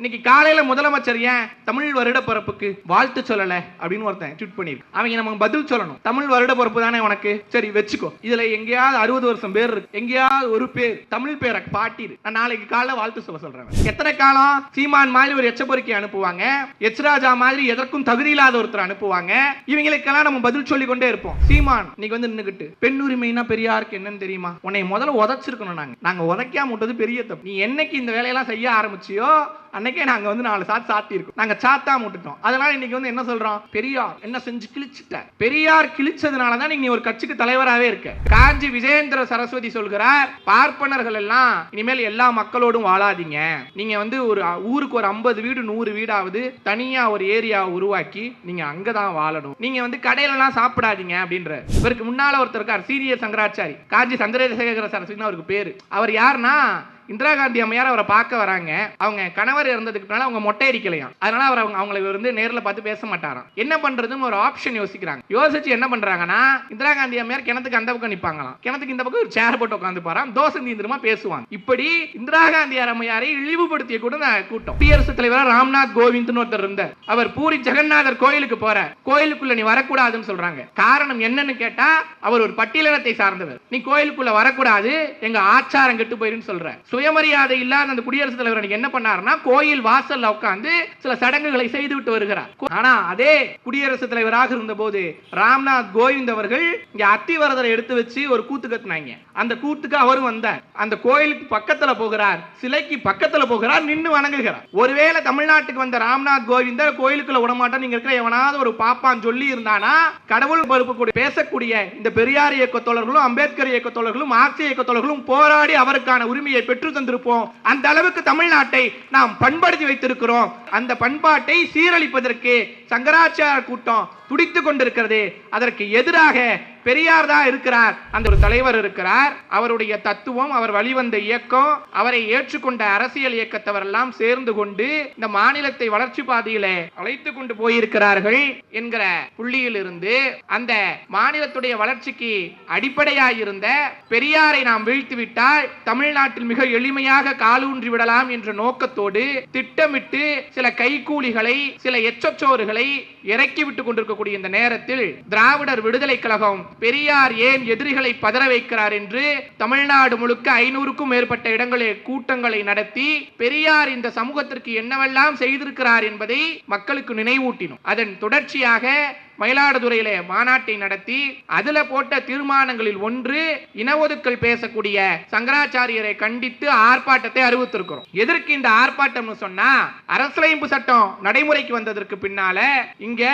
இன்னைக்கு காலையில முதலமைச்சர் ஏன் தமிழ் வருட பிறப்புக்கு வாழ்த்து சொல்லல அப்படின்னு ஒருத்தன் ட்வீட் பண்ணிருக்கு அவங்க நமக்கு பதில் சொல்லணும். தமிழ் வருட பிறப்பு தானே உனக்கு? சரி வச்சுக்கோ. இதுல எங்கேயாவது அறுபது வருஷம் பேர் இருக்கு. எங்கேயாவது ஒரு பேர் தமிழ் பேரை பாட்டிரு. நான் நாளைக்கு காலைல வாழ்த்து சொல்ல சொல்றேன். எத்தனை காலம் சீமான் மாதிரி ஒரு எச்சபொறிக்கை அனுப்புவாங்க? எச்ராஜா மாதிரி எதற்கும் தகுதி இல்லாத ஒருத்தர் அனுப்புவாங்க? இவங்களுக்கெல்லாம் நம்ம பதில் சொல்லி கொண்டே இருப்போம். சீமான் இன்னைக்கு வந்து நின்னுகிட்டு பெண் உரிமைனா பெரியாருக்கு என்னன்னு தெரியுமா? உன்னை முதல்ல உதைச்சிருக்கணும் நாங்க. நாங்க உதைக்காம விட்டது பெரிய தப்பு. நீ என்னைக்கு இந்த வேலையெல்லாம் செய்ய ஆரம்பிச்சியோ அன்னைக்கே நாங்க வந்து நாலு சாத்து சாத்தி நாங்கள் நாங்க சாத்தாம விட்டுட்டோம் அதனால இன்னைக்கு வந்து என்ன சொல்றோம்? பெரியார் என்ன செஞ்சு கிழிச்சிட்ட? பெரியார் கிழிச்சதுனால தான் நீங்க ஒரு கட்சிக்கு தலைவராகவே இருக்க. காஞ்சி விஜயேந்திர சரஸ்வதி சொல்கிறார் பார்ப்பனர்கள் எல்லாம் இனிமேல் எல்லா மக்களோடும் வாழாதீங்க. நீங்க வந்து ஒரு ஊருக்கு ஒரு ஐம்பது வீடு நூறு வீடாவது தனியா ஒரு ஏரியாவை உருவாக்கி நீங்க அங்கதான் வாழணும். நீங்க வந்து கடையில எல்லாம் சாப்பிடாதீங்க அப்படின்ற இவருக்கு முன்னால ஒருத்தர் இருக்கார் சீரிய சங்கராச்சாரி. காஞ்சி சந்திரசேகர சரஸ்வதினு அவருக்கு பேரு. அவர் யாருன்னா இந்திரா காந்தி அம்மையார் அவரை பார்க்க வராங்க. அவங்க கணவர் இறந்ததுக்கு பின்னால அவங்க மொட்டை அடிக்கலையாம். அதனால அவர் அவங்க அவங்களுக்கு வந்து நேரில் பார்த்து பேச மாட்டாராம். என்ன பண்றதுன்னு ஒரு ஆப்ஷன் யோசிக்கிறாங்க. யோசிச்சு என்ன பண்றாங்கன்னா இந்திரா காந்தி அம்மையார் கிணத்துக்கு அந்த பக்கம் நிப்பாங்களாம். கிணத்துக்கு இந்த பக்கம் ஒரு சேர் போட்டு உட்காந்து பாராம் தோசை தீந்திரமா பேசுவாங்க இப்படி இந்திரா காந்தி அம்மையாரை இழிவுபடுத்திய கூட கூட்டம். குடியரசுத் தலைவர் ராம்நாத் கோவிந்த்னு ஒருத்தர் இருந்தார். அவர் பூரி ஜெகநாதர் கோயிலுக்கு போற கோயிலுக்குள்ள நீ வரக்கூடாதுன்னு சொல்றாங்க. காரணம் என்னன்னு கேட்டா அவர் ஒரு பட்டியலினத்தை சார்ந்தவர். நீ கோயிலுக்குள்ள வரக்கூடாது எங்க ஆச்சாரம் கெட்டு போயிருன்னு சொல்ற. சுயமரியாதை இல்லாத அந்த குடியரசுத் தலைவர் அன்னைக்கு என்ன பண்ணாருன்னா கோயில் வாசல்ல உட்கார்ந்து சில சடங்குகளை செய்து விட்டு வருகிறார் ஆனா அதே குடியரசுத் தலைவராக இருந்தபோது ராம்நாத் கோவிந்த் அவர்கள் இங்க அத்திவரதரை எடுத்து வச்சு ஒரு கூத்து கத்துனாங்க அந்த கூத்துக்கு அவரும் வந்தார். அந்த கோயிலுக்கு பக்கத்துல போகிறார் சிலைக்கு பக்கத்துல போகிறார் நின்னு வணங்குகிறார். ஒருவேளை தமிழ்நாட்டுக்கு வந்த ராம்நாத் கோவிந்தர் கோயிலுக்குள்ள விடமாட்டோம் நீங்க இருக்கிற எவனாவது ஒரு பாப்பான் சொல்லி இருந்தானா கடவுள் பருப்பு கூட பேசக்கூடிய இந்த பெரியார் இயக்க தோழர்களும் அம்பேத்கர் இயக்க தோழர்களும் மார்க்சிய இயக்க தோழர்களும் போராடி அவருக்கான உரிமையை பெற்று தந்திருப்போம். அந்த அளவுக்கு தமிழ்நாட்டை நாம் பண்படுத்தி வைத்திருக்கிறோம். அந்த பண்பாட்டை சீரழிப்பதற்கு சங்கராச்சார கூட்டம் துடித்து கொண்டிருக்கிறது அதற்கு எதிராக பெரியார் தான் இருக்கிறார். அந்த ஒரு தலைவர் இருக்கிறார். அவருடைய தத்துவம் அவர் வழிவந்த இயக்கம் அவரை ஏற்றுக்கொண்ட அரசியல் இயக்கத்தவர் எல்லாம் சேர்ந்து கொண்டு இந்த மாநிலத்தை வளர்ச்சி பாதையில அழைத்து கொண்டு போயிருக்கிறார்கள் என்கிற புள்ளியில் இருந்து அந்த மாநிலத்துடைய வளர்ச்சிக்கு அடிப்படையாயிருந்த பெரியாரை நாம் வீழ்த்திவிட்டால் தமிழ்நாட்டில் மிக எளிமையாக காலூன்றி விடலாம் என்ற நோக்கத்தோடு திட்டமிட்டு சில கைகூலிகளை சில எச்சச்சோறுகளை இறக்கி விட்டுக் இருக்கக்கூடிய இந்த நேரத்தில் திராவிடர் விடுதலை கழகம் பெரியார் ஏன் எதிரிகளை பதற வைக்கிறார் என்று தமிழ்நாடு முழுக்க ஐநூறுக்கும் மேற்பட்ட இடங்களில் கூட்டங்களை நடத்தி பெரியார் இந்த சமூகத்திற்கு என்னவெல்லாம் செய்திருக்கிறார் என்பதை மக்களுக்கு நினைவூட்டினோம். அதன் தொடர்ச்சியாக மயிலாடுதுறையில மாநாட்டை நடத்தி அதுல போட்ட தீர்மானங்களில் ஒன்று இனஒதுக்கல் பேசக்கூடிய சங்கராச்சாரியரை கண்டித்து ஆர்ப்பாட்டத்தை அறிவித்திருக்கிறோம். எதற்கு இந்த ஆர்ப்பாட்டம்னு சொன்னா அரசியலமைப்பு சட்டம் நடைமுறைக்கு வந்ததற்கு பின்னால இங்க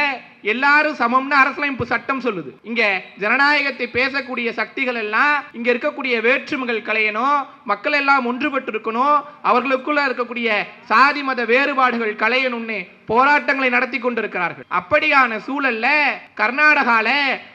எல்லாரும் சமம்னு அரசியலமைப்பு சட்டம் சொல்லுது. இங்க ஜனநாயகத்தை பேசக்கூடிய சக்திகள் எல்லாம் இங்க இருக்கக்கூடிய வேற்றுமைகள் களையணும் மக்கள் எல்லாம் ஒன்றுபட்டு இருக்கணும் அவர்களுக்குள்ள இருக்கக்கூடிய சாதி மத வேறுபாடுகள் களையணும்னு போராட்டங்களை நடத்தி கொண்டிருக்கிறார்கள். அப்படியான சூழல்ல கர்நாடகால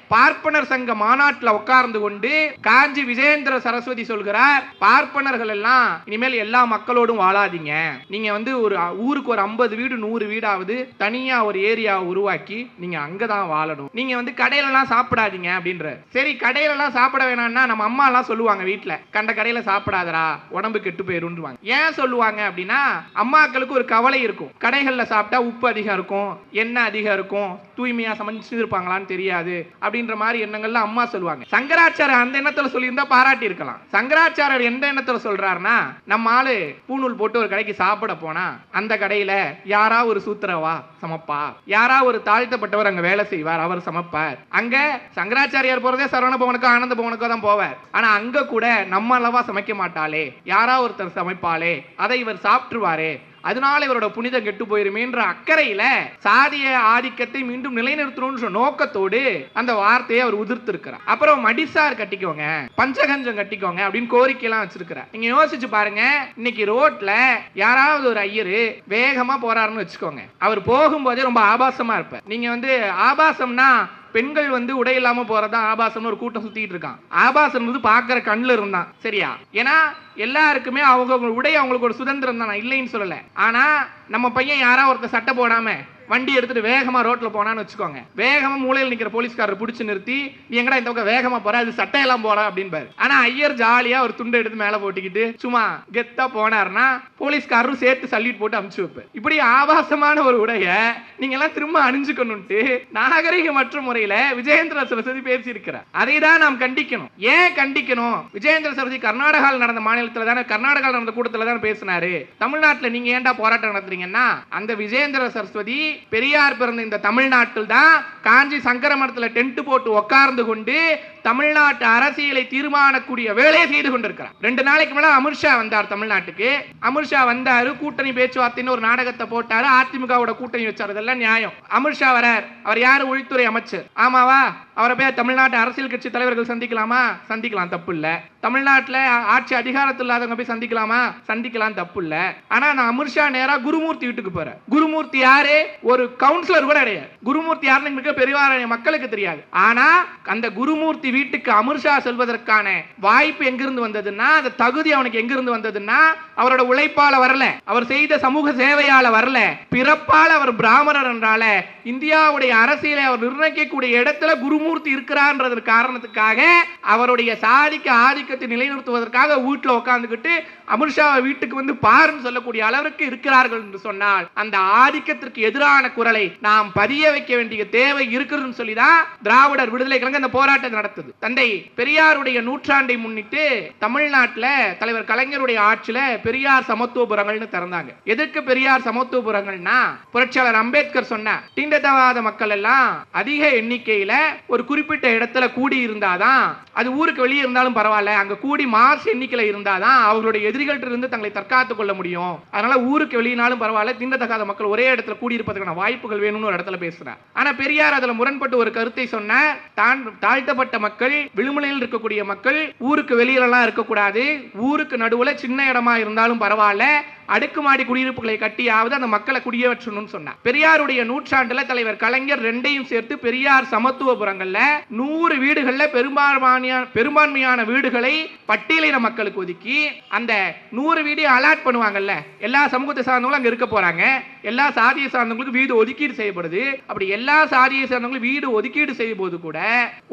பார்ப்பனர் சங்க மாநாட்டில் உட்கார்ந்து கொண்டு காஞ்சி விஜயேந்திர சரஸ்வதி சொல்கிறார் பார்ப்பனர்கள் எல்லாம் இனிமேல் எல்லா மக்களோடும் வாழாதீங்க. நீங்க வந்து ஒரு ஊருக்கு ஒரு ஐம்பது வீடு நூறு வீடாவது தனியா ஒரு ஏரியாவை உருவாக்கி நீங்க அங்கதான் வாழணும். நீங்க வந்து கடையில எல்லாம் சாப்பிடாதீங்க அப்படின்ற சரி கடையில எல்லாம் சாப்பிட வேணாம்னா நம்ம அம்மா எல்லாம் சொல்லுவாங்க வீட்டுல கண்ட கடையில சாப்பிடாதடா உடம்பு கெட்டு போயிருவாங்க ஏன் சொல்லுவாங்க அப்படின்னா அம்மாக்களுக்கு ஒரு கவலை இருக்கும். கடைகள்ல சாப்பிட்டா உப்பு அதிகம் இருக்கும் எண்ணெய் அதிகம் இருக்கும் தூய்மையா சமைச்சு இருப்பாங்களான்னு தெரியாது அப்படின்ற மாதிரி எண்ணங்கள்ல அம்மா சொல்லுவாங்க. சங்கராச்சாரியர் அந்த எண்ணத்துல சொல்லியிருந்தா பாராட்டி இருக்கலாம். சங்கராச்சாரியர் எந்த எண்ணத்துல சொல்றாருன்னா நம்ம ஆளு பூணூல் போட்டு ஒரு கடைக்கு சாப்பிட போனா அந்த கடையில யாரா ஒரு சூத்திரவா? சமைப்பா யாரா ஒரு தாழ்த்தப்பட்டவர் அங்க வேலை செய்வார் அவர் சமைப்பார். அங்க சங்கராச்சாரியார் போறதே சரவண பவனுக்கோ ஆனந்த பவனுக்கோ தான் போவார். ஆனா அங்க கூட நம்ம அளவா சமைக்க மாட்டாளே. யாரா ஒருத்தர் சமைப்பாளே. அதை இவர் சாப்பிட்டுருவாரே. அதனால இவரோட புனிதம் கெட்டு போயிருமேன்ற அக்கறையில சாதிய ஆதிக்கத்தை மீண்டும் நிலைநிறுத்தணும்ன்ற நோக்கத்தோடு அந்த வார்த்தையை அவர் உதிர்த்திருக்கிறார். அப்புறம் மடிசார் கட்டிக்கோங்க பஞ்சகஞ்சம் கட்டிக்கோங்க அப்படின்னு கோரிக்கை எல்லாம் வச்சிருக்கிறார். நீங்க யோசிச்சு பாருங்க இன்னைக்கு ரோட்ல யாராவது ஒரு ஐயரு வேகமா போறாருன்னு வச்சுக்கோங்க. அவர் போகும்போதே ரொம்ப ஆபாசமா இருப்பார். நீங்க வந்து ஆபாசம்னா பெண்கள் வந்து உடை இல்லாம போறதா ஆபாசம்னு ஒரு கூட்டம் சுத்திட்டு இருக்கான். ஆபாசம் வந்து பாக்குற கண்ணுல இருந்தான். சரியா? ஏன்னா எல்லாருக்குமே அவங்க உடை அவங்களுக்கு ஒரு சுதந்திரம் தான். நான் இல்லைன்னு சொல்லல. ஆனா நம்ம பையன் யாரா ஒருத்தர் சட்டை போடாம வண்டி எடுத்துட்டு வேகமா ரோட்ல போனான்னு வச்சுக்கோங்க. வேகமா மூலையில் நிக்கிற போலீஸ்காரர் பிடிச்சு நிறுத்தி நீ எங்கடா இந்த பக்கம் வேகமா போற? அது சட்டையெல்லாம் போற அப்படின்பாரு. ஆனா ஐயர் ஜாலியா ஒரு துண்டை எடுத்து மேல போட்டுக்கிட்டு சும்மா கெத்தா போனார்னா போலீஸ்காரரும் சேர்த்து சல்யூட் போட்டு அமுச்சு வைப்பேன் இப்படி ஆபாசமான ஒரு உடைய நீங்க எல்லாம் திரும்ப அணிஞ்சுக்கணும்ட்டு நாகரிகமற்ற முறையில விஜயேந்திர சரஸ்வதி பேசி இருக்கிறார் அதை தான் நாம் கண்டிக்கணும். ஏன் கண்டிக்கணும்? விஜயேந்திர சரஸ்வதி கர்நாடகாவில் நடந்த மாநிலத்துல தானே கர்நாடகாவில் நடந்த கூட்டத்துல தானே பேசினாரு. தமிழ்நாட்டுல நீங்க ஏன்டா போராட்டம் நடத்துறீங்கன்னா அந்த விஜயேந்திர சரஸ்வதி பெரியார் பிறந்த இந்த தமிழ்நாட்டில் தான் காஞ்சி சங்கர மரத்தில் டென்ட் போட்டு உட்கார்ந்து கொண்டு தமிழ்நாட்டு அரசியலை தீர்மானக்கூடிய வேலையை செய்து கொண்டிருக்கிறார். ரெண்டு நாளைக்கு மேல அமித்ஷா வந்தார் தமிழ்நாட்டுக்கு. அமித்ஷா வந்தாரு கூட்டணி பேச்சுவார்த்தைன்னு ஒரு நாடகத்தை போட்டாரு அதிமுகவோட கூட்டணி வச்சார் இதெல்லாம் நியாயம். அமித்ஷா வரார் அவர் யாரு? உள்துறை அமைச்சர். ஆமாவா? அவரை போய் தமிழ்நாட்டு அரசியல் கட்சி தலைவர்கள் சந்திக்கலாமா? சந்திக்கலாம் தப்பு இல்ல தமிழ்நாட்டுல ஆட்சி அதிகாரத்தில் இல்லாதவங்க போய் சந்திக்கலாமா? சந்திக்கலாம் தப்பு இல்ல ஆனா நான் அமித்ஷா நேரா குருமூர்த்தி வீட்டுக்கு போறேன். குருமூர்த்தி யாரு? ஒரு கவுன்சிலர் கூட கிடையாது. குருமூர்த்தி யாருன்னு மிக பெரியவார மக்களுக்கு தெரியாது. ஆனா அந்த குருமூர்த்தி வீட்டுக்கு அமித்ஷா செல்வதற்கான வாய்ப்பு எங்கிருந்து வந்ததுன்னா அந்த தகுதி அவனுக்கு எங்கிருந்து வந்ததுன்னா அவரோட உழைப்பால வரல. அவர் செய்த சமூக சேவையால வரல. பிறப்பால அவர் பிராமணர் என்றால இந்தியாவுடைய அரசியலை அவர் நிர்ணயிக்கக்கூடிய இடத்துல குருமூர்த்தி இருக்கிறார்ன்றது காரணத்துக்காக அவருடைய சாதிக்க ஆதிக்கத்தை நிலைநிறுத்துவதற்காக வீட்டுல உட்கார்ந்துகிட்டு அமித்ஷாவை வீட்டுக்கு வந்து பாருன்னு சொல்லக்கூடிய அளவிற்கு இருக்கிறார்கள் என்று சொன்னால் அந்த ஆதிக்கத்திற்கு எதிரான குரலை நாம் பதிய வைக்க வேண்டிய தேவை இருக்குதுன்னு சொல்லிதான் திராவிடர் விடுதலை கழகம் அந்த போராட்டத்தை நடத்துது தந்தை பெரியாருடைய நூற்றாண்டை முன்னிட்டு தமிழ்நாட்டில் தலைவர் கலைஞருடைய ஆட்சியில பெரியார் சமத்துவபுரங்கள்னு திறந்தாங்க. எதுக்கு பெரியார் சமத்துவபுரங்கள்னா புரட்சியாளர் அம்பேத்கர் சொன்னார் தீண்டதவாத மக்கள் எல்லாம் அதிக எண்ணிக்கையில ஒரு குறிப்பிட்ட இடத்துல கூடி இருந்தாதான் அது ஊருக்கு வெளியே இருந்தாலும் பரவாயில்ல அங்க கூடி மார்ச் எண்ணிக்கையில இருந்தாதான் அவர்களுடைய எதிரிகள்ட்ட இருந்து தங்களை தற்காத்துக் கொள்ள முடியும். அதனால ஊருக்கு வெளியினாலும் பரவாயில்ல தீண்டத்தகாத மக்கள் ஒரே இடத்துல கூடி இருப்பதற்கான வாய்ப்புகள் வேணும்னு ஒரு இடத்துல பேசுறார். ஆனா பெரியார் அதுல முரண்பட்டு ஒரு கருத்தை சொன்ன தான் தாழ்த்தப்பட்ட மக்கள் விழுமலையில் இருக்கக்கூடிய மக்கள் ஊருக்கு வெளியிலலாம் இருக்கக்கூடாது. ஊருக்கு நடுவுல சின்ன இடமா இருந்தாலும் பரவாயில்ல. அடுக்குமாடி குடியிருப்புகளை கட்டியாவது அந்த மக்களை குடியேற்றணும்னு சொன்னார் பெரியாருடைய நூற்றாண்டுல தலைவர் கலைஞர் ரெண்டையும் சேர்த்து பெரியார் சமத்துவபுரங்கள்ல நூறு வீடுகள்ல பெரும்பான்மையான பெரும்பான்மையான வீடுகளை பட்டியலின மக்களுக்கு ஒதுக்கி அந்த நூறு வீடையும் அலாட் பண்ணுவாங்கல்ல. எல்லா சமூகத்தை சார்ந்தவங்களும் அங்க இருக்க போறாங்க. எல்லா சாதியை சார்ந்தவங்களுக்கு வீடு ஒதுக்கீடு செய்யப்படுது. அப்படி எல்லா சாதியை சார்ந்தவங்களும் வீடு ஒதுக்கீடு செய்யும் போது கூட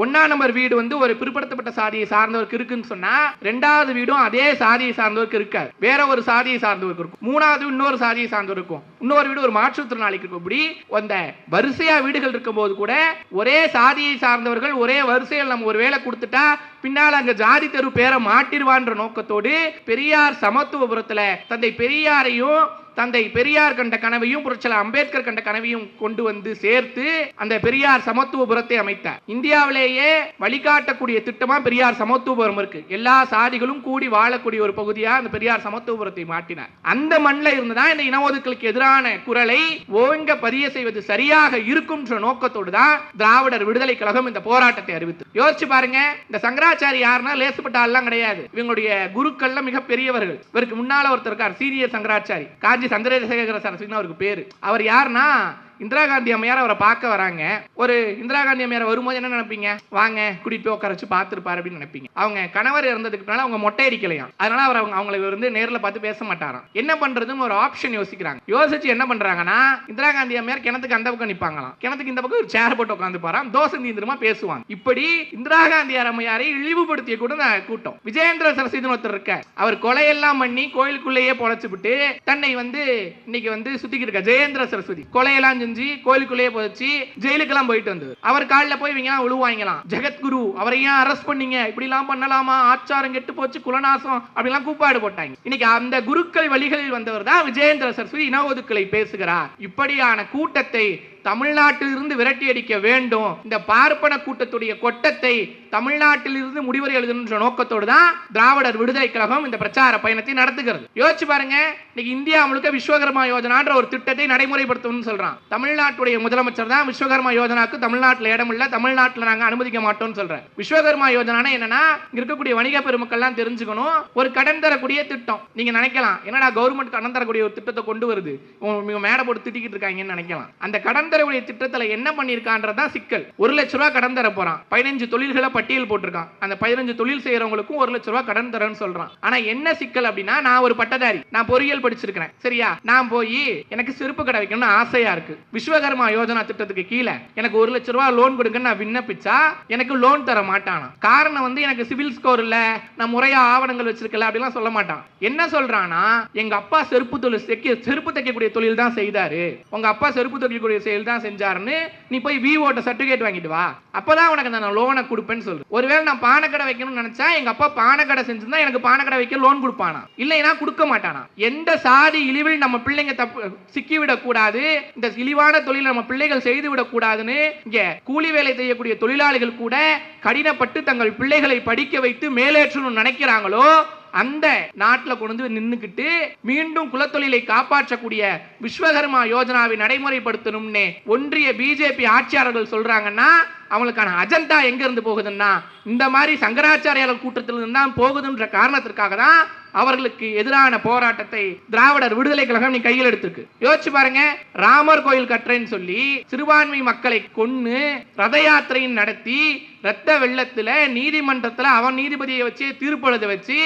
ஒன்னா நம்பர் வீடு வந்து ஒரு பிற்படுத்தப்பட்ட சாதியை சார்ந்தவருக்கு இருக்குன்னு சொன்னா ரெண்டாவது வீடும் அதே சாதியை சார்ந்தவருக்கு இருக்காது. வேற ஒரு சாதியை சார்ந்தவருக்கு இருக்கும். மூணாவது இன்னொரு சாதியை சார்ந்து இருக்கும். இன்னொரு வீடு ஒரு மாற்றுத்திறனாளிக்கு இருக்கும். இப்படி அந்த வரிசையா வீடுகள் இருக்கும்போது கூட ஒரே சாதியை சார்ந்தவர்கள் ஒரே வரிசையில் நம்ம ஒரு வேலை கொடுத்துட்டா பின்னால் அங்க ஜாதி தெரு பேரை மாட்டிடுவான்ற நோக்கத்தோடு பெரியார் சமத்துவபுரத்துல தந்தை பெரியாரையும் தந்தை பெரியார் கண்ட கனவையும் புரட்சியாளர் அம்பேத்கர் கண்ட கனவையும் கொண்டு வந்து சேர்த்து அந்த பெரியார் சமத்துவபுரத்தை அமைத்தார். இந்தியாவிலேயே வழிகாட்டக்கூடிய திட்டமா பெரியார் சமத்துவபுரம் இருக்கு. எல்லா சாதிகளும் கூடி வாழக்கூடிய ஒரு பகுதியா அந்த பெரியார் சமத்துவபுரத்தை மாட்டினார் அந்த மண்ணில் இருந்துதான் இந்த இன எதிரான குரலை ஓங்க பதிய செய்வது சரியாக இருக்கும்ன்ற நோக்கத்தோடு தான் திராவிடர் விடுதலை கழகம் இந்த போராட்டத்தை அறிவித்து யோசிச்சு பாருங்க இந்த சங்கராச்சாரி யாருன்னா லேசுப்பட்ட ஆள்லாம் கிடையாது. இவங்களுடைய குருக்கள்ல மிக பெரியவர்கள் இவருக்கு முன்னால ஒருத்தர் இருக்கார் சீனியர் சங்கராச்சாரி. காஞ்சி சந்திரசேகர சரஸ்வதினு அவருக்கு பேர். அவர் யாருன்னா இந்திரா காந்தி அம்மையார் அவரை பார்க்க வராங்க. ஒரு இந்திரா காந்தி அம்மையார் வரும்போது என்ன நினைப்பீங்க? வாங்க கூட்டிட்டு போய் உட்கார வச்சு பார்த்துருப்பாரு அப்படின்னு நினைப்பீங்க. அவங்க கணவர் இறந்ததுக்கு அவங்க மொட்டை அடிக்கலையாம். அதனால அவர் அவங்க அவங்களை வந்து நேர்ல பார்த்து பேச மாட்டாராம். என்ன பண்றதுன்னு ஒரு ஆப்ஷன் யோசிக்கிறாங்க. யோசிச்சு என்ன பண்றாங்கன்னா இந்திரா காந்தி அம்மையார் கிணத்துக்கு அந்த பக்கம் நிற்பாங்களாம் கிணத்துக்கு இந்த பக்கம் ஒரு சேர் போட்டு உட்காந்து பாராம் தோசை நீந்திரமா பேசுவாங்க இப்படி இந்திரா காந்தி அம்மையாரை இழிவுபடுத்திய கூட கூட்டம். விஜயேந்திர சரஸ்வதினு ஒருத்தர் இருக்க அவர் கொலையெல்லாம் பண்ணி கோயிலுக்குள்ளேயே பொழைச்சுவிட்டு தன்னை வந்து இன்னைக்கு வந்து சுத்திக்கிட்டு இருக்க ஜெயேந்திர சரஸ்வதி. கொலையெல்லாம் செஞ்சு கோயிலுக்குள்ளேயே போச்சு ஜெயிலுக்கெல்லாம் போயிட்டு வந்தது. அவர் காலில் போய் இவங்க விழுவாங்களாம் ஜெகத்குரு அவரை ஏன் அரெஸ்ட் பண்ணீங்க? இப்படி எல்லாம் பண்ணலாமா? ஆச்சாரம் கெட்டு போச்சு குலநாசம் அப்படிலாம் கூப்பாடு போட்டாங்க. இன்னைக்கு அந்த குருக்கள் வழிகளில் வந்தவர் தான் விஜயேந்திர சரஸ்வதி இன ஒதுக்கலை பேசுகிறார். இப்படியான கூட்டத்தை தமிழ்நாட்டிலிருந்து விரட்டி அடிக்க வேண்டும். இந்த பார்ப்பன கூட்டத்துடைய கொட்டத்தை தமிழ்நாட்டிலிருந்து முடிவரை எழுதுன்ற நோக்கத்தோடு தான் திராவிடர் விடுதலை கழகம் இந்த பிரச்சார பயணத்தை நடத்துகிறது. யோசிச்சு பாருங்க இன்னைக்கு இந்தியா முழுக்க விஸ்வகர்மா யோஜனான்ற ஒரு திட்டத்தை நடைமுறைப்படுத்தணும்னு சொல்றான். தமிழ்நாட்டுடைய முதலமைச்சர் தான் விஸ்வகர்மா யோஜனாக்கு தமிழ்நாட்டில் இடம் இல்லை தமிழ்நாட்டில் நாங்கள் அனுமதிக்க மாட்டோம்னு சொல்றேன் விஸ்வகர்மா யோஜனானா என்னன்னா இங்க இருக்கக்கூடிய வணிக பெருமக்கள்லாம் தெரிஞ்சுக்கணும். ஒரு கடன் தரக்கூடிய திட்டம். நீங்க நினைக்கலாம் என்னடா கவர்மெண்ட் கடன் தரக்கூடிய ஒரு திட்டத்தை கொண்டு வருது? மேடை போட்டு திட்டிக்கிட்டு இருக்காங்கன்னு நினைக்கலாம். அந்த கடன் தரக்கூடிய திட்டத்தில் என்ன பண்ணியிருக்கான்றதான் சிக்கல். ஒரு லட்ச ரூபா கடன் தர போறான். பதினஞ்சு தொழில்களை பட்டியல் போட்டிருக்கான். அந்த பதினஞ்சு தொழில் செய்யறவங்களுக்கும் ஒரு லட்ச ரூபா கடன் தரேன்னு சொல்றான். ஆனா என்ன சிக்கல் அப்படின்னா நான் ஒரு பட்டதாரி. நான் பொறியியல் படிச்சிருக்கிறேன். சரியா? நான் போய் எனக்கு செருப்பு கடை வைக்கணும்னு ஆசையா இருக்கு. விஸ்வகர்மா யோஜனா திட்டத்துக்கு கீழே எனக்கு ஒரு லட்ச ரூபா லோன் கொடுங்கன்னு நான் விண்ணப்பிச்சா எனக்கு லோன் தர மாட்டானா? காரணம் வந்து எனக்கு சிவில் ஸ்கோர் இல்ல. நான் முறையா ஆவணங்கள் வச்சிருக்கல அப்படிலாம் சொல்ல மாட்டான். என்ன சொல்றானா எங்க அப்பா செருப்பு தொழில் செருப்பு தைக்கக்கூடிய தொழில் தான் செய்தாரு. உங்க அப்பா செருப்பு தைக்கக்கூடிய செயல் தான் செஞ்சாருன்னு நீ போய் விஓட்ட சர்டிஃபிகேட் வாங்கிட்டு வா. அப்போதான் உனக்கு நான் லோனை கொடுப்பேன்னு சொல்லு ஒருவேளை நான் பானக்கடை வைக்கணும்னு நினைச்சா எங்க அப்பா பானக்கடை செஞ்சிருந்தா எனக்கு பானக்கடை வைக்க லோன் கொடுப்பானா? இல்லைன்னா கொடுக்க மாட்டானா? எந்த சாதி இழிவில் நம்ம பிள்ளைங்க தப்பு சிக்கி விடக்கூடாது இந்த இழிவான தொழில் நம்ம பிள்ளைகள் செய்து விடக்கூடாதுன்னு இங்க கூலி வேலை செய்யக்கூடிய தொழிலாளிகள் கூட கடினப்பட்டு தங்கள் பிள்ளைகளை படிக்க வைத்து மேலேற்றணும்னு நினைக்கிறாங்களோ அந்த நாட்டில் கொண்டு வந்து நின்றுக்கிட்டு மீண்டும் குலத்தொழிலை காப்பாற்றக்கூடிய விஸ்வகர்மா யோஜனாவை நடைமுறைப்படுத்தணும்னு ஒன்றிய பிஜேபி ஆட்சியாளர்கள் சொல்றாங்கன்னா அவங்களுக்கான அஜெண்டா எங்க இருந்து போகுதுன்னா இந்த மாதிரி சங்கராச்சாரியாளர் கூட்டத்திலிருந்து தான் போகுதுன்ற காரணத்திற்காக தான் அவர்களுக்கு எதிரான போராட்டத்தை திராவிடர் விடுதலை கழகம் நீ கையில் எடுத்திருக்கு. யோசிச்சு பாருங்க ராமர் கோயில் கட்டுறேன்னு சொல்லி சிறுபான்மை மக்களை கொன்னு ரத யாத்திரையும் நடத்தி ரத்த வெள்ளத்துல நீதிமன்றத்துல அவன் நீதிபதியை வச்சு தீர்ப்பு எழுத வச்சு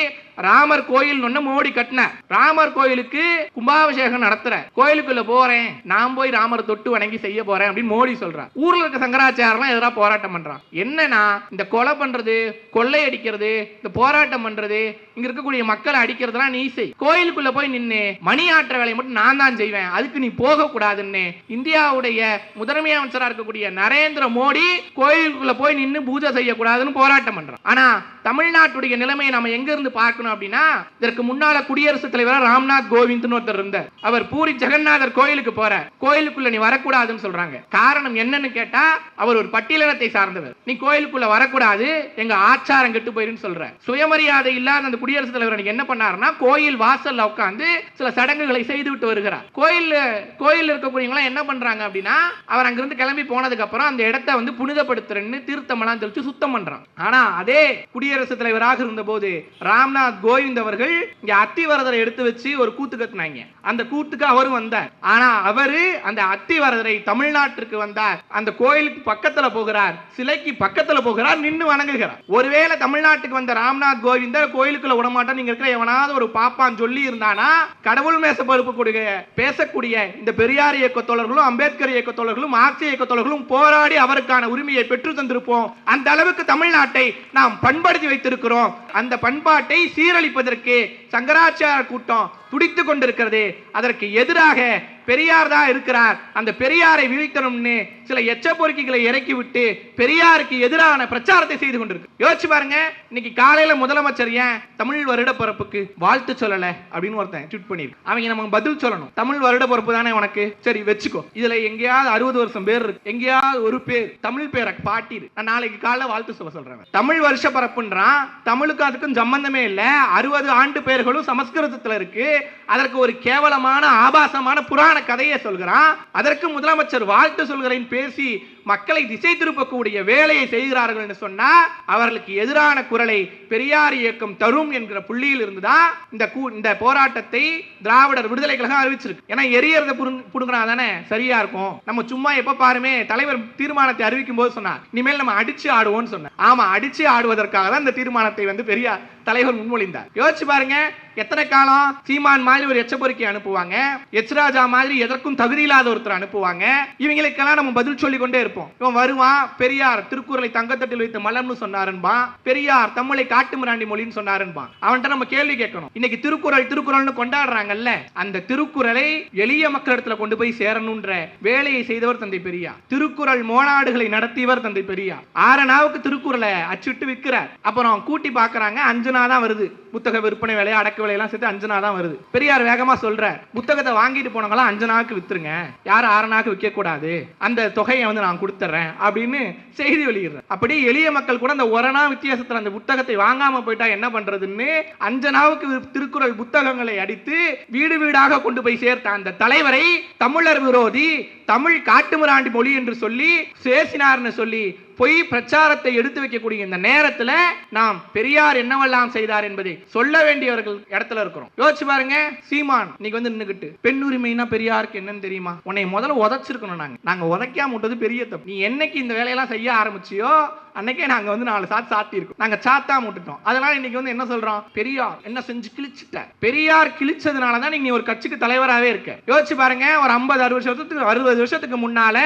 ராமர் கோயில் ஒண்ணு மோடி கட்டின. ராமர் கோயிலுக்கு கும்பாபிஷேகம் நடத்துற. கோயிலுக்குள்ள போறேன் நான் போய் ராமர் தொட்டு வணங்கி செய்ய போறேன் அப்படின்னு மோடி சொல்றான் ஊர்ல இருக்க சங்கராச்சாரம் எதிராக போராட்டம் பண்றான். என்னன்னா இந்த கொலை பண்றது கொள்ளை அடிக்கிறது இந்த போராட்டம் பண்றது இங்க இருக்கக்கூடிய மக்களை அடிக்கிறதுலாம் நீ செய். கோயிலுக்குள்ள போய் நின்று மணி ஆற்ற வேலையை மட்டும் நான் தான் செய்வேன். அதுக்கு நீ போக கூடாதுன்னு இந்தியாவுடைய முதன்மை அமைச்சராக இருக்கக்கூடிய நரேந்திர மோடி கோயிலுக்குள்ள போய் நின்று பூஜை செய்யக்கூடாதுன்னு போராட்டம் பண்றான். ஆனா தமிழ்நாட்டுடைய நிலைமையை நம்ம எங்க இருந்து பார்க்கணும் அப்படின்னா இதற்கு முன்னால குடியரசுத் தலைவர் ராம்நாத் கோவிந்த்னு ஒருத்தர் இருந்தார். அவர் பூரி ஜெகநாதர் கோயிலுக்கு போற கோயிலுக்குள்ள நீ வரக்கூடாதுன்னு சொல்றாங்க. காரணம் என்னன்னு கேட்டா அவர் ஒரு பட்டியலினத்தை சார்ந்தவர். நீ கோயிலுக்குள்ள வரக்கூடாது எங்க ஆச்சாரம் கெட்டு போயிருன்னு சொல்ற. சுயமரியாதை இல்லாத அந்த குடியரசுத் தலைவர் என்ன பண்ணாருன்னா கோயில் வாசல்ல உட்காந்து சில சடங்குகளை செய்து விட்டு வருகிறார். கோயில் கோயில் இருக்கக்கூடியவங்க என்ன பண்றாங்க அப்படின்னா அவர் அங்கிருந்து கிளம்பி போனதுக்கு அப்புறம் அந்த இடத்த வந்து புனிதப்படுத்துறேன்னு தீர்த்தமெல்லாம் தெளிச்சு சுத்தம் பண்றான் ஆனா அதே குடியரசுத் தலைவராக இருந்த போது ராம்நாத் கோவிந்த் அவர்கள் இங்க அத்திவரதரை எடுத்து வச்சு ஒரு கூத்து கத்துனாங்க அந்த கூத்துக்கு அவரும் வந்தார். ஆனா அவரு அந்த அத்திவரதரை தமிழ்நாட்டிற்கு வந்தார். அந்த கோயிலுக்கு பக்கத்துல போகிறார் சிலைக்கு பக்கத்துல போகிறார் நின்று வணங்குகிறார். ஒருவேளை தமிழ்நாட்டுக்கு வந்த ராம்நாத் கோவிந்தர் கோயிலுக்குள்ள விடமாட்டோம் நீங்க இருக்கிற எவனாவது ஒரு பாப்பான் சொல்லி இருந்தானா கடவுள் மேச பருப்பு கொடுக்க பேசக்கூடிய இந்த பெரியார் இயக்க தோழர்களும் அம்பேத்கர் இயக்க தோழர்களும் மார்க்சிய இயக்க தோழர்களும் போராடி அவருக்கான உரிமையை பெற்று தந்திருப்போம். அந்த அளவுக்கு தமிழ்நாட்டை நாம் பண்படுத்தி வைத்திருக்கிறோம். அந்த பண்பாட்டை சீரழிப்பதற்கு சங்கராச்சார கூட்டம் துடித்து கொண்டிருக்கிறது. அதற்கு எதிராக பெரியார் தான் இருக்கிறார். அந்த பெரியாரை வீழ்த்தணும்னு சில எச்ச பொறுக்கிகளை இறக்கி விட்டு பெரியாருக்கு எதிரான பிரச்சாரத்தை செய்து கொண்டிருக்கு. யோசிச்சு பாருங்க இன்னைக்கு காலையில முதலமைச்சர் ஏன் தமிழ் வருட பிறப்புக்கு வாழ்த்து சொல்லல அப்படின்னு ஒருத்தன் ட்வீட் பண்ணிருக்கு அவங்க நமக்கு பதில் சொல்லணும். தமிழ் வருட பிறப்பு தானே உனக்கு? சரி வச்சுக்கோ. இதுல எங்கேயாவது அறுபது வருஷம் பேர் இருக்கு. எங்கேயாவது ஒரு பேர் தமிழ் பேரை பாட்டிரு. நான் நாளைக்கு காலைல வாழ்த்து சொல்ல சொல்றேன். தமிழ் வருஷ பிறப்புன்றான் தமிழுக்கும் அதுக்கும் சம்பந்தமே இல்லை. அறுபது ஆண்டு பெயர்களும் சமஸ்கிருதத்துல இருக்கு. அதற்கு ஒரு கேவலமான ஆபாசமான புராண கதையை சொல்கிறான். அதற்கு முதலமைச்சர் வாழ்த்து சொல்கிறேன் பேசி மக்களை திசை திருப்பக்கூடிய வேலையை செய்கிறார்கள் என்று சொன்னா அவர்களுக்கு எதிரான குரலை பெரியார் இயக்கம் தரும் என்கிற புள்ளியில் இருந்துதான் இந்த இந்த போராட்டத்தை திராவிடர் விடுதலை கழகம் அறிவிச்சிருக்கு. ஏன்னா எரியறத புடுங்கினா தானே சரியா இருக்கும். நம்ம சும்மா எப்ப பாருமே தலைவர் தீர்மானத்தை அறிவிக்கும் போது சொன்னார். இனிமேல் நம்ம அடிச்சு ஆடுவோம்னு சொன்னார். ஆமா அடிச்சு ஆடுவதற்காக தான் இந்த தீர்மானத்தை வந்து பெரியார் தலைவர் முன்மொழிந்தார். யோசிச்சு பாருங்க எத்தனை காலம் சீமான் மாதிரி ஒரு எச்சபொறிக்கை அனுப்புவாங்க? எச்ராஜா மாதிரி எதற்கும் தகுதி இல்லாத ஒருத்தர் அனுப்புவாங்க? இவங்களுக்கெல்லாம் நம்ம பதில் சொல்லி கொண்டே இருப்போம். இவன் வருவான் பெரியார் திருக்குறளை தங்கத்தட்டில் வைத்து மலர்னு சொன்னாருன்பான். பெரியார் தமிழை காட்டு மிராண்டி மொழின்னு சொன்னாருன்பான். அவன்கிட்ட நம்ம கேள்வி கேட்கணும். இன்னைக்கு திருக்குறள் திருக்குறள்னு கொண்டாடுறாங்கல்ல அந்த திருக்குறளை எளிய மக்களிடத்துல கொண்டு போய் சேரணும்ன்ற வேலையை செய்தவர் தந்தை பெரியார். திருக்குறள் மோனாடுகளை நடத்தியவர் தந்தை பெரியார். ஆறனாவுக்கு திருக்குறளை அச்சிட்டு விற்கிறார். அப்புறம் கூட்டி பாக்குறாங்க அஞ்சு அஞ்சனா தான் வருது. புத்தக விற்பனை விலை அடக்கு விலையெல்லாம் சேர்த்து அஞ்சனா தான் வருது. பெரியார் வேகமா சொல்றார் புத்தகத்தை வாங்கிட்டு போனவங்களாம் அஞ்சனாவுக்கு வித்துருங்க. யாரும் ஆறனாக்கு விற்க கூடாது அந்த தொகையை வந்து நான் கொடுத்துட்றேன் அப்படின்னு செய்தி வெளியிடுறேன் அப்படி எளிய மக்கள் கூட அந்த ஒரணா வித்தியாசத்தில் அந்த புத்தகத்தை வாங்காம போயிட்டா என்ன பண்றதுன்னு அஞ்சனாவுக்கு திருக்குறள் புத்தகங்களை அடித்து வீடு வீடாக கொண்டு போய் சேர்த்த அந்த தலைவரை தமிழர் விரோதி தமிழ் காட்டுமிராண்டி மொழி என்று சொல்லி சேசினார்னு சொல்லி பொய் பிரச்சாரத்தை எடுத்து வைக்கக்கூடிய இந்த நேரத்துல நாம் பெரியார் என்னவெல்லாம் செய்தார் என்பதை சொல்ல வேண்டியவர்கள் இடத்துல இருக்கிறோம். யோசிச்சு பாருங்க சீமான் இன்னைக்கு வந்து நின்றுக்கிட்டு பெண் உரிமைனா பெரியாருக்கு என்னன்னு தெரியுமா? உன்னை முதல்ல உதைச்சிருக்கணும் நாங்க. நாங்க உதைக்காம விட்டது பெரிய தப்பு. நீ என்னைக்கு இந்த வேலையெல்லாம் செய்ய ஆரம்பிச்சியோ அன்னைக்கே நாங்க வந்து நாலு சாத்து சாத்தியிருக்கோம். நாங்கள் நாங்க சாத்தாம விட்டுட்டோம் அதனால இன்னைக்கு வந்து என்ன சொல்றோம்? பெரியார் என்ன செஞ்சு கிழிச்சிட்ட பெரியார் கிழிச்சதுனால தான் நீங்க ஒரு கட்சிக்கு தலைவராகவே இருக்க. யோசிச்சு பாருங்க ஒரு ஐம்பது அறுபது வருஷத்துக்கு அறுபது வருஷத்துக்கு முன்னால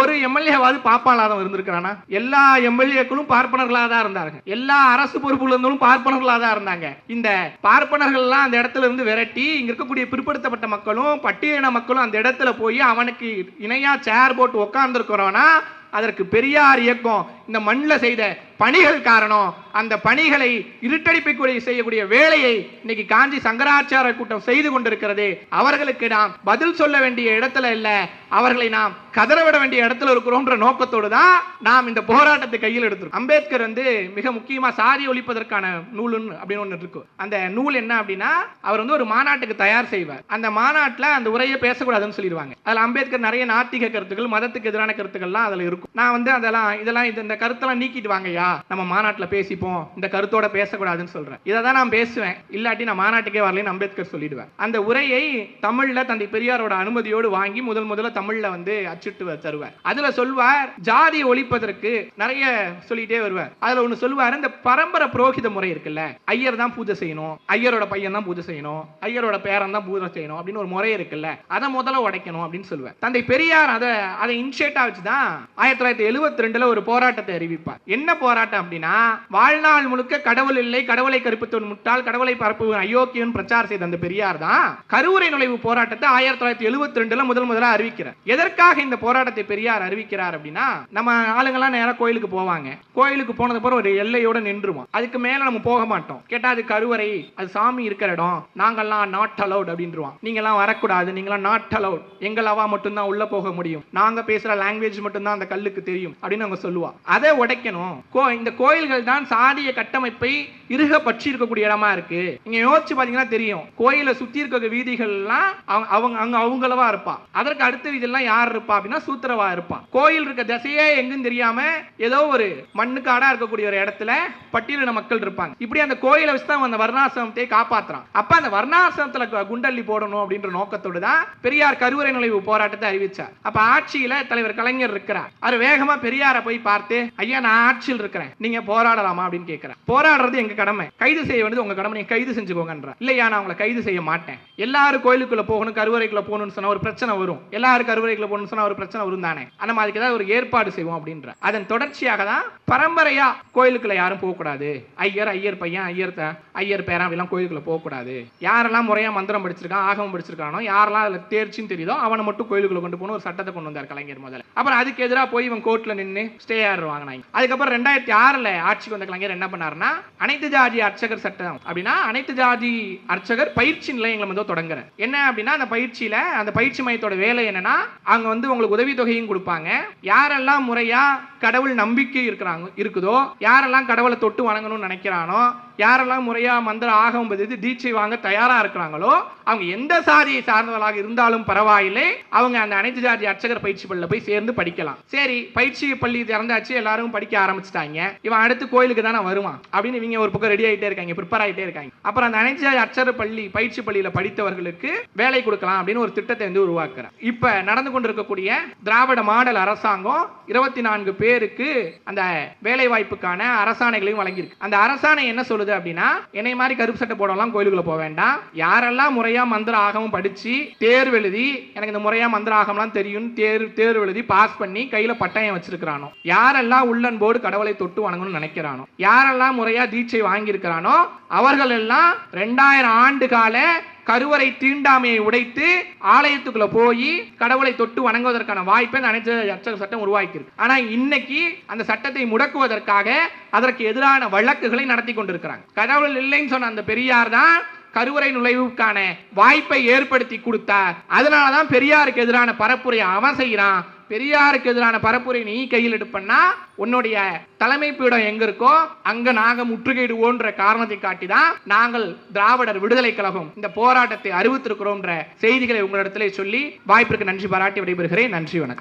ஒரு எம்எல்ஏவாவது பாப்பாளாதவன் இருந்திருக்கிறானா? எல்லா எம்எல்ஏக்களும் பார்ப்பனர்களாக தான் இருந்தாங்க. எல்லா அரசு பொறுப்புல இருந்தாலும் பார்ப்பனர்களாக தான் இருந்தாங்க. இந்த பார்ப்பனர்கள் எல்லாம் அந்த இடத்துல இருந்து விரட்டி இங்க இருக்கக்கூடிய பிற்படுத்தப்பட்ட மக்களும் பட்டியலின மக்களும் அந்த இடத்துல போய் அவனுக்கு இணையா சேர் போட்டு உட்கார்ந்துருக்கிறோம்னா அதற்கு பெரியார் இயக்கம் இந்த மண்ணில் செய்த பணிகள் காரணம் அந்த பணிகளை இருட்டடிப்புக்குரிய செய்யக்கூடிய வேலையை இன்னைக்கு காஞ்சி சங்கராச்சார கூட்டம் செய்து கொண்டிருக்கிறது அவர்களுக்கு நாம் பதில் சொல்ல வேண்டிய இடத்துல இல்ல அவர்களை நாம் கதறவிட வேண்டிய இடத்துல இருக்கிறோம்ன்ற நோக்கத்தோடு தான் நாம் இந்த போராட்டத்தை கையில் எடுத்துரும் அம்பேத்கர் வந்து மிக முக்கியமா சாதி ஒழிப்பதற்கான நூல் அப்படின்னு ஒன்று இருக்கும் அந்த நூல் என்ன அப்படின்னா அவர் வந்து ஒரு மாநாட்டுக்கு தயார் செய்வார். அந்த மாநாட்டில் அந்த உரையை பேசக்கூடாதுன்னு சொல்லிடுவாங்க. அதில் அம்பேத்கர் நிறைய நாத்திக கருத்துக்கள் மதத்துக்கு எதிரான கருத்துக்கள்லாம் அதில் இருக்கும். நான் வந்து அதெல்லாம் இதெல்லாம் இது இந்த கருத்தெல்லாம் நீக்கிட்டு வாங்கய்யா நம்ம மாநாட்டில் பேசிப்போம் இந்த கருத்தோட பேசக்கூடாதுன்னு சொல்றேன். இதை தான் நான் பேசுவேன். இல்லாட்டி நான் மாநாட்டுக்கே வரலன்னு அம்பேத்கர் சொல்லிடுவேன். அந்த உரையை தமிழ்ல தந்தை பெரியாரோட அனுமதியோடு வாங்கி முதல் முதல்ல தமிழ்ல வந்து அச்சிட்டு தருவார். அதுல சொல்வார் ஜாதி ஒழிப்பதற்கு நிறைய சொல்லிட்டே வருவார். அதுல ஒண்ணு சொல்வார் இந்த பரம்பரை புரோகித முறை இருக்குல்ல ஐயர் தான் பூஜை செய்யணும் ஐயரோட பையன் தான் பூஜை செய்யணும் ஐயரோட பேரன் தான் பூஜை செய்யணும் அப்படின்னு ஒரு முறை இருக்குல்ல அதை முதல்ல உடைக்கணும் அப்படின்னு சொல்லுவேன் தந்தை பெரியார் அதை அதை இன்ஷியேட்டா வச்சு தான் ஆயிரத்தி தொள்ளாயிரத்தி எழுபத்தி ரெண்டுல ஒரு போராட்டத்தை அறிவிப்பார். என்ன போராட்டம்? அப்படின்னா வாழ்நாள் முழுக்க கடவுள் இல்லை கடவுளை கற்பித்தவன் முட்டாள் கடவுளை பரப்புவன் அயோக்கியன் பிரச்சாரம் செய்த அந்த பெரியார் தான் கருவுரை நுழைவு போராட்டத்தை ஆயிரத்தி தொள்ளாயிரத்தி எழுபத்தி ரெண்டுல முதல் முதலா அறிவிக்கிறார். எதற்காக இந்த போராட்டத்தை பெரியார் அறிவிக்கிறார் அப்படின்னா நம்ம ஆளுங்கெல்லாம் நேரம் கோயிலுக்கு போவாங்க. கோயிலுக்கு போனது அப்புறம் ஒரு எல்லையோட நின்றுவோம் அதுக்கு மேல நம்ம போக மாட்டோம். கேட்டா அது கருவறை அது சாமி இருக்கிற இடம் நாங்கெல்லாம் நாட் அலவுட் அப்படின்றோம் நீங்கெல்லாம் வரக்கூடாது நீங்களாம் நாட் அலவுட் எங்களவா மட்டும்தான் உள்ள போக முடியும். நாங்க பேசுற லாங்குவேஜ் மட்டும்தான் அந்த கல்லுக்கு தெரியும் அப்படின்னு அவங்க சொல்லுவா. அதை உடைக்கணும். கோ இந்த கோயில்கள் தான் சாதிய கட்டமைப்பை இருக பற்றி இருக்கக்கூடிய இடமா இருக்கு. நீங்க யோசிச்சு பாத்தீங்கன்னா தெரியும். கோயிலை சுத்தி இருக்க வீதிகள்லாம் அவங்க அவங்க அங்க அவங்களவா இருப்பா. அதற்கு அடுத்த வீதியெல்லாம் யார் இருப்பா அப்படின்னா சூத்திரவா இருப்பான் கோயில் இருக்க திசையே எங்கும் தெரியாம ஏதோ ஒரு மண்ணுக்காடா இருக்கக்கூடிய ஒரு இடத்துல பட்டியலின மக்கள் இருப்பாங்க. இப்படி அந்த கோயிலை வச்சு தான் அந்த வர்ணாசிரமத்தை காப்பாத்துறான். அப்ப அந்த வர்ணாசிரமத்துல குண்டல்லி போடணும் அப்படின்ற நோக்கத்தோடு தான் பெரியார் கருவறை நுழைவு போராட்டத்தை அறிவிச்சார். அப்ப ஆட்சியில தலைவர் கலைஞர் இருக்கிறார். அவர் வேகமா பெரியாரை போய் பார்த்து ஐயா நான் ஆட்சியில் இருக்கிறேன். நீங்க போராடலாமா அப்படின்னு கேட்கிறேன் போராடுறது எங்க கடமை? கைது செய்ய வேண்டியது உங்க கடமை. நீங்க கைது செஞ்சுக்கோங்கன்ற. இல்லையா நான் உங்களை கைது செய்ய மாட்டேன். எல்லாரும் கோயிலுக்குள்ள போகணும் கருவறைக்குள்ள போகணும்னு சொன்னா ஒரு பிரச்சனை வரும். எல்லாரும் கருவறைக்குள்ள போகணும்னு சொன்னா ஒரு பிரச்சனை வரும் தானே. நம்ம அதுக்கு ஏதாவது ஒரு ஏற்பாடு செய்வோம் அப்படின்ற. அதன் தொடர்ச்சியாக தான் பரம்பரையா கோயிலுக்குள்ள யாரும் போகக்கூடாது ஐயர் ஐயர் பையன் ஐயர் ஐயர் பேரா அப்படிலாம் கோயிலுக்குள்ள போக கூடாது. யாரெல்லாம் முறையா மந்திரம் படிச்சிருக்கான் ஆகமம் படிச்சிருக்கானோ யாரெல்லாம் அதுல தேர்ச்சின்னு தெரியுதோ அவனை மட்டும் கோயிலுக்குள்ள கொண்டு போகணும். ஒரு சட்டத்தை கொண்டு வந்தார் கலைஞர் முதல்ல. அப்புறம் அதுக்கு எதிராக போய் இவன் கோர்ட்ல நின்னு ஸ்டே ஆர்டர் வாங்கினாங்க அதுக்கப்புறம் ரெண்டாயிரத்தி ஆறுல ஆட்சிக்கு வந்த கலைஞர் என்ன பண்ணார்னா அனைத்து ஜாதி அர்ச்சகர் சட்டம் அப்படின்னா அனைத்து ஜாதி அர்ச்சகர் பயிற்சி நிலையங்களை வந்து தொடங்குற என்ன அப்படின்னா அந்த பயிற்சியில அந்த பயிற்சி மையத்தோட வேலை என்னன்னா அங்க வந்து உங்களுக்கு உதவித்தொகையும் கொடுப்பாங்க. யாரெல்லாம் முறையா கடவுள் நம்பிக்கை இருக்கிறாங்க இருக்குதோ? யாரெல்லாம் கடவுளை தொட்டு வணங்கணும்னு நினைக்கிறானோ யாரெல்லாம் முறையா மந்திர ஆகம் பதித்து தீட்சை வாங்க தயாரா இருக்கிறாங்களோ அவங்க எந்த சாதியை சார்ந்தவர்களாக இருந்தாலும் பரவாயில்லை. அவங்க அந்த அனைத்து ஜாதி அர்ச்சகர் பயிற்சி பள்ளியில் போய் சேர்ந்து படிக்கலாம். சரி பயிற்சி பள்ளி திறந்தாச்சு எல்லாரும் படிக்க ஆரம்பிச்சிட்டாங்க. இவன் அடுத்து கோயிலுக்கு தானே வருவான் அப்படின்னு இவங்க ஒரு பக்கம் ரெடி ஆகிட்டே இருக்காங்க ப்ரிப்பேர் ஆகிட்டே இருக்காங்க. அப்புறம் அந்த அனைத்து ஜாதி அர்ச்சகர் பள்ளி பயிற்சி பள்ளியில் படித்தவர்களுக்கு வேலை கொடுக்கலாம் அப்படின்னு ஒரு திட்டத்தை வந்து உருவாக்குறார் இப்ப நடந்து கொண்டிருக்கக்கூடிய திராவிட மாடல் அரசாங்கம் இருபத்தி நான்கு பேர் பேருக்கு அந்த வேலை வாய்ப்புக்கான அரசாணைகளையும் வழங்கியிருக்கு. அந்த அரசாணை என்ன சொல்லுது அப்படின்னா என்னை மாதிரி கருப்பு சட்டை போடலாம் கோயிலுக்குள்ள போக வேண்டாம். யாரெல்லாம் முறையா மந்திர ஆகமும் படிச்சு தேர்வு எழுதி எனக்கு இந்த முறையா மந்திர ஆகம்லாம் தெரியும் தேர்வு தேர்வு எழுதி பாஸ் பண்ணி கையில பட்டயம் வச்சிருக்கிறானோ? யாரெல்லாம் உள்ளன்போடு கடவுளை தொட்டு வணங்கணும்னு நினைக்கிறானோ? யாரெல்லாம் முறையா தீட்சை வாங்கியிருக்கிறானோ? அவர்கள் எல்லாம் ரெண்டாயிரம் ஆண்டு கால கருவறை தீண்டாமையை உடைத்து ஆலயத்துக்குள்ள போய் கடவுளை தொட்டு வணங்குவதற்கான வாய்ப்பை அனைத்து அர்ச்சக சட்டம் உருவாக்கியிருக்கு. ஆனா இன்னைக்கு அந்த சட்டத்தை முடக்குவதற்காக அதற்கு எதிரான வழக்குகளை நடத்தி கொண்டிருக்கிறாங்க. கடவுள் இல்லைன்னு சொன்ன அந்த பெரியார் தான் கருவறை நுழைவுக்கான வாய்ப்பை ஏற்படுத்தி கொடுத்தார். அதனாலதான் பெரியாருக்கு எதிரான பரப்புரையை அவன் செய்யறான் பெரியாருக்கு எதிரான பரப்புரை நீ கையில் எடுப்பன்னா உன்னுடைய தலைமை பீடம் எங்க இருக்கோ அங்க நாங்க முற்றுகையிடுவோன்ற காரணத்தை காட்டி தான் நாங்கள் திராவிடர் விடுதலை கழகம் இந்த போராட்டத்தை அறிவித்திருக்கிறோம்ன்ற செய்திகளை உங்களிடத்திலே சொல்லி வாய்ப்பிற்கு நன்றி பாராட்டி விடைபெறுகிறேன். நன்றி வணக்கம்.